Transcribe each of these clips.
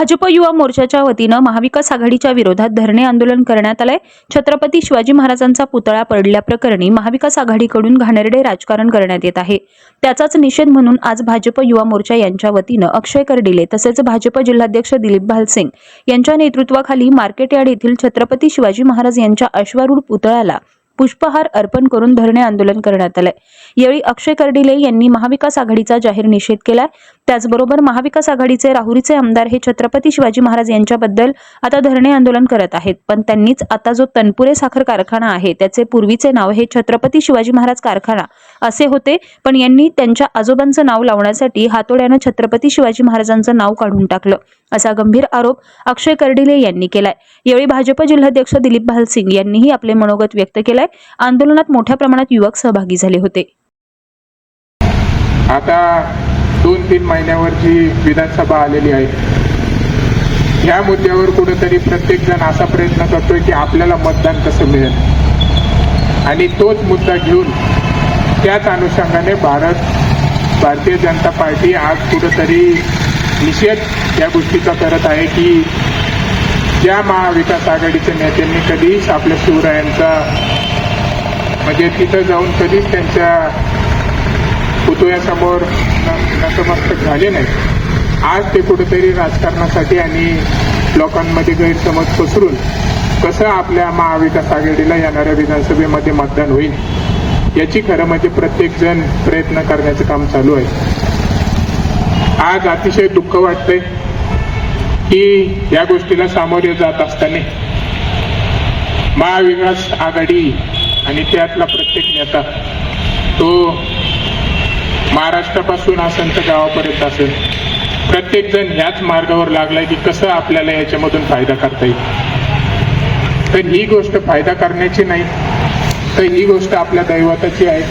भाजप युवा मोर्चाच्या वतीनं महाविकास आघाडीच्या विरोधात धरणे आंदोलन करण्यात आलंय. छत्रपती शिवाजी महाराजांचा पुतळा पडल्याप्रकरणी महाविकास आघाडीकडून घाणेरडे राजकारण करण्यात येत आहे. त्याचाच निषेध म्हणून आज भाजप युवा मोर्चा यांच्या वतीनं अक्षय कर्डिले तसेच भाजप जिल्हाध्यक्ष दिलीप भालसिंग यांच्या नेतृत्वाखाली मार्केट यार्ड येथील छत्रपती शिवाजी महाराज यांच्या अश्वारूढ पुतळ्याला पुष्पहार अर्पण करून धरणे आंदोलन करण्यात आलंय. यावेळी अक्षय कर्डिले यांनी महाविकास आघाडीचा जाहीर निषेध केलाय. त्याचबरोबर महाविकास आघाडीचे राहुरीचे आमदार हे छत्रपती शिवाजी महाराज यांच्याबद्दल आता धरणे आंदोलन करत आहेत. पण त्यांनीच आता जो तनपुरे साखर कारखाना आहे त्याचे पूर्वीचे नाव हे छत्रपती शिवाजी महाराज कारखाना असे होते. पण यांनी त्यांच्या आजोबांचं नाव लावण्यासाठी हातोड्यानं छत्रपती शिवाजी महाराजांचं नाव काढून टाकलं. असा गंभीर आरोप अक्षय कर्डिले यांनी केलाय. यावेळी भाजप जिल्हाध्यक्ष दिलीप भालसिंग यांनीही आपले मनोगत व्यक्त केलंय. आंदोलनात मोठ्या प्रमाणात युवक सहभागी झाले होते. आता दोन तीन महिन्यावरची विधानसभा आलेली आहे या मुद्द्यावर कुठेतरी प्रत्येक जण असा प्रयत्न करतोय की आपल्याला मतदान कसं मिळेल? आणि तोच मुद्दा घेऊन त्याच अनुषंगाने भारत भारतीय जनता पार्टी आज कुठेतरी निषेध या गोष्टीचा करत आहे की ज्या महाविकास आघाडीच्या नेत्यांनी कधीच आपल्या शिवरायांचा म्हणजे तिथं जाऊन कधीच त्यांच्या पुतळ्यासमोर नतमस्तक झाले नाही. आज ते कुठेतरी राजकारणासाठी आणि लोकांमध्ये गैरसमज पसरून कसं आपल्या महाविकास आघाडीला येणाऱ्या विधानसभेमध्ये मतदान होईल याची खरं म्हणजे प्रत्येक जण प्रयत्न करण्याचं काम चालू आहे. आज अतिशय दुःख वाटतंय की या गोष्टीला सामोरे जात असताना महाविकास आघाडी आणि त्यातला प्रत्येक नेता तो महाराष्ट्रापासून असंत तर गावापर्यंत असेल. प्रत्येक जण ह्याच मार्गावर लागलाय की कसं आपल्याला याच्यामधून फायदा करता येईल. तर ही गोष्ट फायदा करण्याची नाही तर ही गोष्ट आपल्या दैवताची आहे.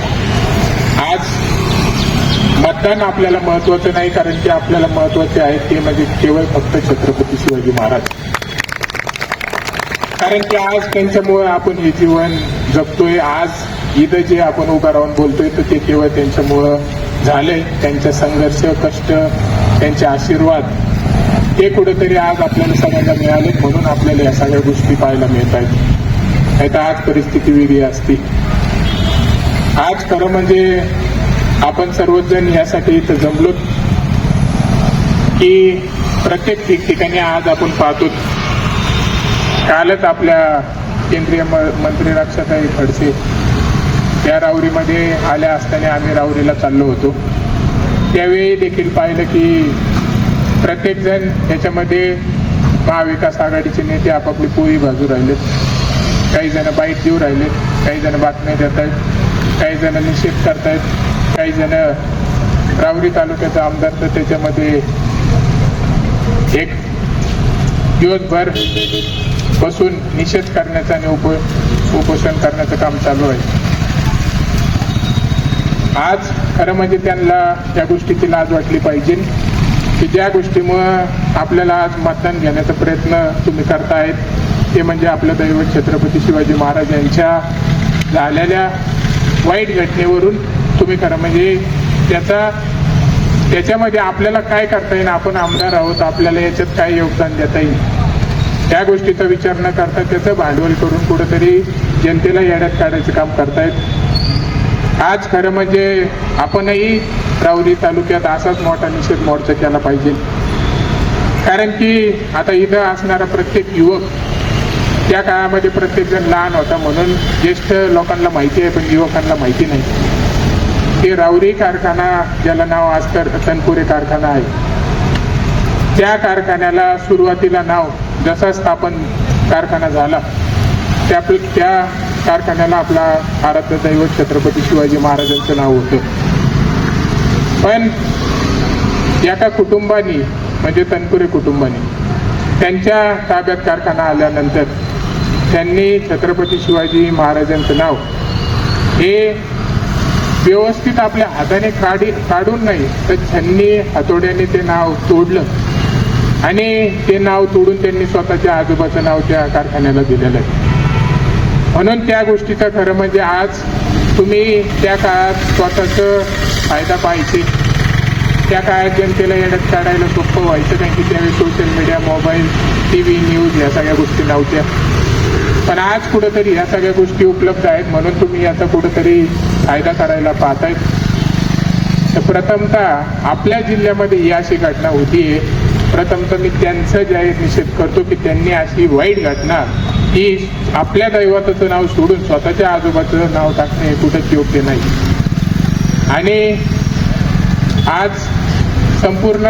आज मतदान आपल्याला महत्वाचं नाही कारण ते आपल्याला महत्त्वाचे आहे ते म्हणजे केवळ फक्त छत्रपती शिवाजी महाराज. कारण की आज त्यांच्यामुळे आपण हे जीवन जगतोय. आज इथं जे आपण उभा राहून बोलतोय तर ते केवळ त्यांच्यामुळं झालंय. त्यांचा संघर्ष कष्ट त्यांचे आशीर्वाद ते कुठेतरी आज आपल्याला सगळ्यांना मिळाले म्हणून आपल्याला या सगळ्या गोष्टी पाहायला मिळत आहेत. नाही तर आज परिस्थिती वेगळी असती. आज खरं म्हणजे आपण सर्वजण यासाठी इथं जमलो की प्रत्येक ठिकठिकाणी आज आपण पाहतो कालच आपल्या केंद्रीय म- मंत्री रक्षाताई खडसे त्या राऊरीमध्ये आल्या असताना आम्ही राऊरीला चाललो होतो. त्यावेळी देखील पाहिलं की प्रत्येक जण याच्यामध्ये महाविकास आघाडीचे नेते आपापली पोळी बाजू राहिलेत. काही जण बाईट देऊ राहिलेत काही जण बातम्या देत आहेत काही जण निषेध करतायत. काही जण रावरी तालुक्याचा आमदार तर त्याच्यामध्ये एक दिवसभर बसून निषेध करण्याचा आणि उप उपोषण करण्याचं काम चालू आहे. आज खरं म्हणजे त्यांना त्या गोष्टीची लाज वाटली पाहिजे. की ज्या गोष्टीमुळं आपल्याला आज मतदान घेण्याचा प्रयत्न तुम्ही करतायत ते म्हणजे आपलं दैवत छत्रपती शिवाजी महाराज यांच्या झालेल्या वाईट घटनेवरून तुम्ही खरं म्हणजे त्याचा त्याच्यामध्ये आपल्याला काय करता येईल आपण आमदार आहोत आपल्याला याच्यात काय योगदान देता येईल? त्या गोष्टीचा विचार न करता त्याचं भांडवल करून कुठंतरी जनतेला येड्यात काढायचं काम करतायत. आज खरं म्हणजे आपणही राऊरी तालुक्यात असाच मोठा निषेध मोर्चा केला पाहिजे. कारण की आता इथं असणारा प्रत्येक युवक त्या काळामध्ये प्रत्येक जण लहान होता म्हणून ज्येष्ठ लोकांना माहिती आहे पण युवकांना माहिती नाही. ते राऊरी कारखाना ज्याला नाव आज तर तनपुरे कारखाना आहे. त्या कारखान्याला सुरुवातीला नाव जसा स्थापन कारखाना झाला त्या त्या कारखान्याला आपला आराध्य दैवत छत्रपती शिवाजी महाराजांचं नाव होतं. पण एका कुटुंबानी म्हणजे तनपुरे कुटुंबानी त्यांच्या ताब्यात कारखाना आल्यानंतर त्यांनी छत्रपती शिवाजी महाराजांचं नाव हे व्यवस्थित आपल्या हाताने काढी काढून नाही तर त्यांनी हातोड्याने ते नाव तोडलं. आणि ते नाव तोडून त्यांनी स्वतःच्या आजोबाचं नाव त्या कारखान्याला दिलेलं आहे. म्हणून त्या गोष्टीचा खरं म्हणजे आज तुम्ही त्या काळात स्वतःचं फायदा पाहिजे त्या काळात जनतेला येण्यात काढायला सोपं व्हायचं कारण की त्यावेळी social media mobile T V news या सगळ्या गोष्टी नव्हत्या पण आज कुठंतरी ह्या सगळ्या गोष्टी उपलब्ध आहेत म्हणून तुम्ही याचा कुठंतरी फायदा करायला पाहतायत. तर प्रथमतः आपल्या जिल्ह्यामध्ये ही अशी घटना होती. आहे प्रथमतः मी त्यांचा जाहीर निषेध करतो की त्यांनी अशी वाईट घटना ही आपल्या दैवताचं नाव सोडून स्वतःच्या आजोबाचं नाव टाकणे हे कुठंच योग्य नाही. आणि आज संपूर्ण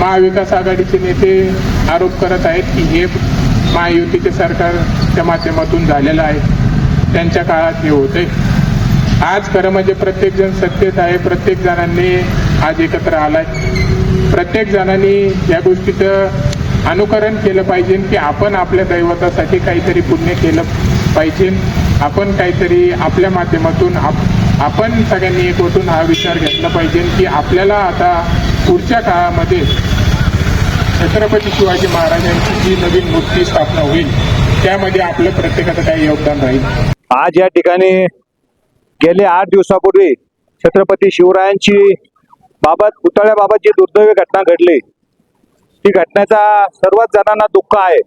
महाविकास आघाडीचे नेते आरोप करत आहेत की हे महायुतीचे सरकारच्या माध्यमातून झालेलं आहे. त्यांच्या काळात हे होते आज खरं म्हणजे प्रत्येक जण सत्तेत आहे प्रत्येक जणांनी आज एकत्र आलाय. प्रत्येक जणांनी या गोष्टीचं अनुकरण केलं पाहिजे की आपण आपल्या दैवतासाठी काहीतरी पुण्य केलं पाहिजे. आपण काहीतरी आपल्या माध्यमातून आप आपण सगळ्यांनी एकवटून हा विचार घेतला पाहिजे की आपल्याला आता पुढच्या काळामध्ये छत्रपती शिवाजी महाराजांची जी नवीन मूर्ती स्थापना होईल त्यामध्ये आपलं प्रत्येकाचं काही योगदान राहील. आज या ठिकाणी गेले आठ दिवसापूर्वी छत्रपती शिवरायांची बाबत पुतळ्याबाबत जी दुर्दैवी घटना घडली ती घटनेचा सर्वच जणांना दुःख आहे.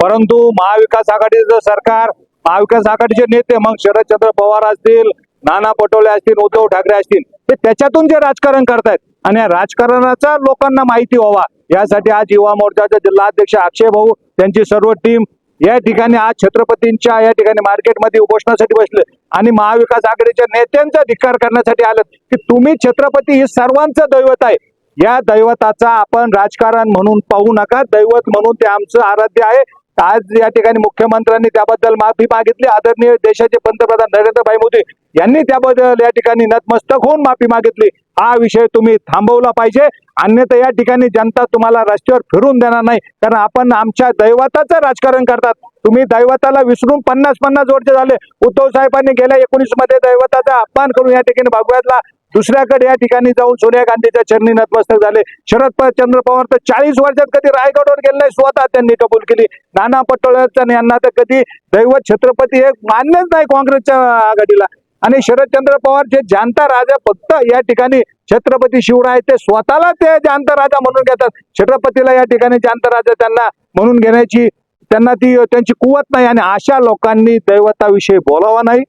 परंतु महाविकास आघाडीचं सरकार महाविकास आघाडीचे नेते मग शरदचंद्र पवार असतील नाना पटोले असतील उद्धव ठाकरे असतील ते त्याच्यातून जे राजकारण करतायत आणि या राजकारणाचा लोकांना माहिती व्हावा. यासाठी आज युवा मोर्चाचे जिल्हाध्यक्ष अक्षय भाऊ त्यांची सर्व टीम या ठिकाणी आज छत्रपतींच्या या ठिकाणी मार्केटमध्ये उपोषणासाठी बसले आणि महाविकास आघाडीच्या नेत्यांचा धिक्कार करण्यासाठी आलं की तुम्ही छत्रपती ही सर्वांचं दैवत आहे. या दैवताचा आपण राजकारण म्हणून पाहू नका. दैवत म्हणून ते आमचं आराध्य आहे. आज या ठिकाणी मुख्यमंत्र्यांनी त्याबद्दल माफी मागितली. आदरणीय देशाचे पंतप्रधान नरेंद्रभाई मोदी यांनी त्याबद्दल या ठिकाणी नतमस्तक होऊन माफी मागितली. हा विषय तुम्ही थांबवला पाहिजे. अन्यथा या ठिकाणी जनता तुम्हाला रस्त्यावर फिरून देणार नाही. कारण आपण आमच्या दैवताचं राजकारण करतात. तुम्ही दैवताला विसरून पन्नास पन्नास वर्ष झाले. उद्धव साहेबांनी गेल्या एकोणीसमध्ये दैवताचा अपमान करून या ठिकाणी भागवतला दुसऱ्याकडे या ठिकाणी जाऊन सोनिया गांधीच्या चरणी नतमस्तक झाले. शरद चंद्र पवार तर चाळीस वर्षात कधी रायगडवर गेले नाही स्वतः त्यांनी कबूल केली. नाना पटोले यांना तर कधी दैवत छत्रपती हे मान्यच नाही काँग्रेसच्या आघाडीला. आणि शरदचंद्र पवार जे जानता राजा फक्त या ठिकाणी छत्रपती शिवराय ते स्वतःला ते जानता राजा म्हणून घेतात. छत्रपतीला या ठिकाणी जानता राजा त्यांना म्हणून घेण्याची त्यांना ती त्यांची कुवत नाही आणि अशा लोकांनी दैवताविषयी बोलावा नाही.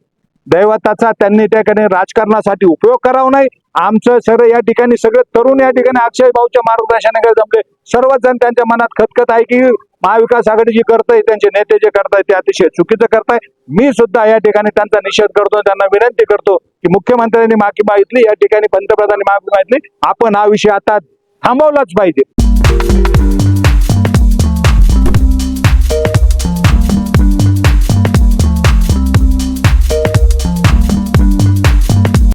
दैवताचा त्यांनी त्या ठिकाणी राजकारणासाठी उपयोग करावा नाही. आमचं सर या ठिकाणी सगळे तरुण या ठिकाणी अक्षय भाऊच्या मार्गदर्शनाकडे जमले. सर्वच जण त्यांच्या मनात खतखत आहे की महाविकास आघाडी जी करताय त्यांचे नेते जे करताय ते अतिशय चुकीचं करताय. मी सुद्धा या ठिकाणी त्यांचा निषेध करतो त्यांना विनंती करतो की मुख्यमंत्र्यांनी माफी मागितली या ठिकाणी पंतप्रधानांनी माफी मागितली. आपण हा विषय आता थांबवलाच पाहिजे.